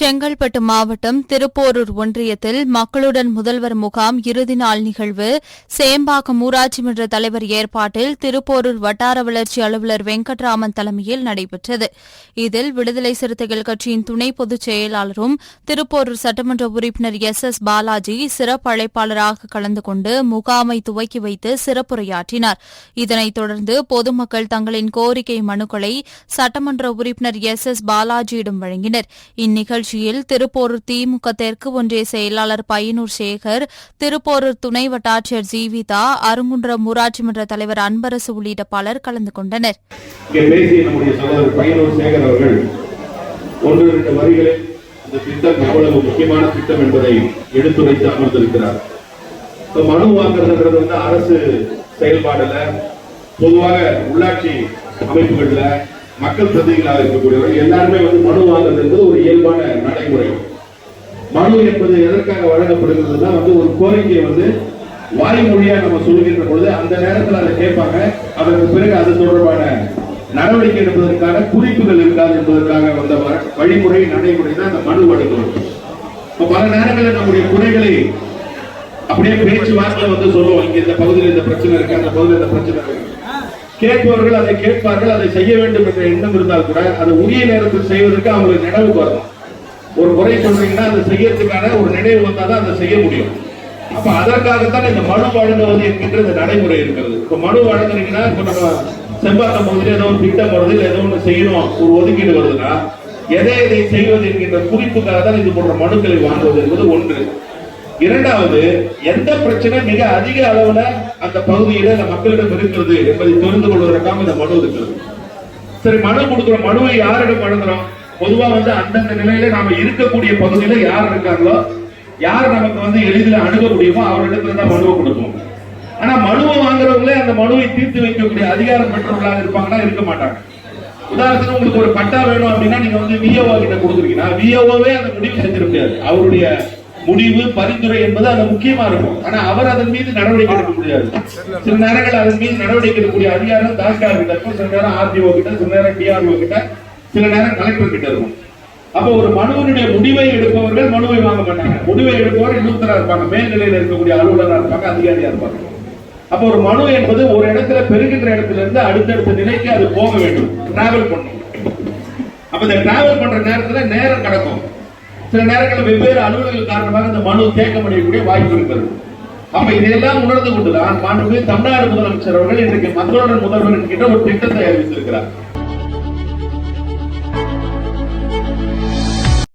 செங்கல்பட்டு மாவட்டம் திருப்போரூர் ஒன்றியத்தில் மக்களுடன் முதல்வர் முகாம் இறுதி நாள் நிகழ்வு. சேம்பாக்கம் ஊராட்சி மன்ற தலைவர் ஏற்பாட்டில் திருப்போரூர் வட்டார வளர்ச்சி அலுவலர் வெங்கட்ராமன் தலைமையில் நடைபெற்றது. இதில் விடுதலை சிறுத்தைகள் கட்சியின் துணை பொதுச் செயலாளரும் திருப்போரூர் சட்டமன்ற உறுப்பினர் எஸ் எஸ் பாலாஜி சிறப்பு அழைப்பாளராக கலந்து கொண்டு முகாமை துவக்கி வைத்து சிறப்புரையாற்றினார். இதனைத் தொடர்ந்து பொதுமக்கள் தங்களின் கோரிக்கை மனுக்களை சட்டமன்ற உறுப்பினர் எஸ் எஸ் பாலாஜியிடம் வழங்கினர். இந்நிகழ்ச்சி நிகழ்ச்சியில் திருப்போரூர் திமுக தெற்கு ஒன்றிய செயலாளர் பையனூர் சேகர் திருப்போரூர் துணை வட்டாட்சியர் ஜீவிதா அருங்குன்றம் ஊராட்சி மன்ற தலைவர் அன்பரசு உள்ளிட்ட பலர் கலந்து கொண்டனர். ஒன்று இரண்டு வரிகளில் இந்த திட்டம் எவ்வளவு முக்கியமான திட்டம் என்பதை எடுத்துரைத்து அமர்ந்திருக்கிறார். மனு வாங்குறதுன்றது வந்து அரசு செயல்பாடுல பொதுவாக உள்ளாட்சி அமைப்புகள்ல மக்கள் பிரதிகளாக இருக்கக்கூடியவர்கள் எல்லாருமே வந்து மனு வாங்குறது என்பது ஒரு இயல்பான நடைமுறை. மனு என்பது எதற்காக வழங்கப்படுகிறதுனா வந்து ஒரு கோரிக்கையை வந்து வாய்மொழியா நம்ம சொல்லுகின்ற பொழுது அந்த நேரத்தில் அதை கேட்பாங்க. அதற்கு பிறகு அது தொடர்பான நடவடிக்கை எடுப்பதற்கான குறிப்புகள் இருக்காது என்பதற்காக வந்த வழிமுறை நடைமுறை தான் அந்த மனு வழங்குவது இப்ப பல நேரங்களில் நம்முடைய குறைகளை அப்படியே பேச்சுவார்த்தை வந்து சொல்லுவோம். இங்க இந்த பகுதியில் இந்த பிரச்சனை இருக்கு அந்த பகுதியில் இந்த பிரச்சனை இருக்கு. கேட்பவர்கள் அதை கேட்பார்கள் அதை செய்ய வேண்டும் என்ற எண்ணம் இருந்தால் கூட அதை உரிய நேரத்தில் செய்வதற்கு அவங்களுக்கு நினைவுக்கு வரணும் ஒரு முறை சொல்றீங்கன்னா அதை செய்யறதுக்கான ஒரு நினைவு வந்தாதான் அதை செய்ய முடியும். அப்ப அதற்காகத்தான் இந்த மனு வழங்குவது என்கின்ற இந்த நடைமுறை இருக்கிறது. இப்ப மனு வழங்குறீங்கன்னா இப்ப நம்ம செம்பாக்கம் பகுதியில் ஏதோ ஒரு திட்டம் வருது இல்லை ஏதோ ஒன்று செய்யணும் ஒரு ஒதுக்கீடு வருதுன்னா எதை எதை செய்வது என்கின்ற குறிப்புக்காக தான் இது போன்ற மனுக்களை வாங்குவது என்பது ஒன்று. இரண்டாவது எந்த பிரச்சனை மிக அதிக அளவுல அந்த பகுதியில அந்த மக்களிடம் இருக்கிறது என்பதை தெரிந்து கொள்வதற்காக இந்த மனு இருக்கிறது. சரி மனு கொடுக்குறோம். மனுவை யாரிடம் வழங்குறோம்? பொதுவா வந்து அந்தந்த நிலையில நாம இருக்கக்கூடிய பகுதியில யார் இருக்காங்களோ யார் நமக்கு வந்து எளிதில் அணுக முடியுமோ அவரிடத்துல தான் மனுவை கொடுப்போம். ஆனா மனுவை வாங்குறவங்களே அந்த மனுவை தீர்த்து வைக்கக்கூடிய அதிகாரம் பெற்றவர்களாக இருப்பாங்கன்னா இருக்க மாட்டாங்க. உதாரணத்துக்கு உங்களுக்கு ஒரு பட்டா வேணும் அப்படின்னா நீங்க வந்து விஓஓ கிட்ட கொடுக்குறீங்கன்னா விஓஓவே அந்த முடிவு செஞ்சிட முடியாது. அவருடைய முடிவு பரிந்துரை என்பது அது முக்கியமா இருக்கும். ஆனா அவர் அதன் மீது நடவடிக்கை எடுக்க முடியாது. சில நேரங்கள் அதன் மீது நடவடிக்கை எடுக்கக்கூடிய அதிகாரம் தாஸ்கார் கிட்ட இருக்கும். சில நேரம் ஆர்டிஓ கிட்ட சில நேரம் டிஆர்ஓ கிட்ட சில நேரம் கலெக்டர் கிட்ட இருக்கும். அப்போ ஒரு மனுவனுடைய முடிவை எடுப்பவர்கள் மனுவை வாங்க மாட்டாங்க. முடிவை எடுப்பவர் இன்னொருத்தரா இருப்பாங்க. மேல்நிலையில இருக்கக்கூடிய அலுவலரா இருப்பாங்க அதிகாரியா இருப்பாங்க. அப்போ ஒரு மனு என்பது ஒரு இடத்துல பெருகின்ற இடத்துல இருந்து அடுத்தடுத்த நிலைக்கு அது போக வேண்டும். டிராவல் பண்ணும் அப்ப இந்த டிராவல் பண்ற நேரத்துல நேரம் கிடக்கும். சில நேரங்களில் வெவ்வேறு அலுவலர்கள் காரணமாக இந்த மனு தேக்கம் அடையக்கூடிய வாய்ப்பு இருக்கிறது. அப்ப இதையெல்லாம் உணர்ந்து கொண்டுதான் மாண்புமிகு தமிழ்நாடு முதலமைச்சர் அவர்கள் இன்றைக்கு மக்களுடன் முதல்வர் என்கின்ற ஒரு திட்டத்தை அறிவித்திருக்கிறார்.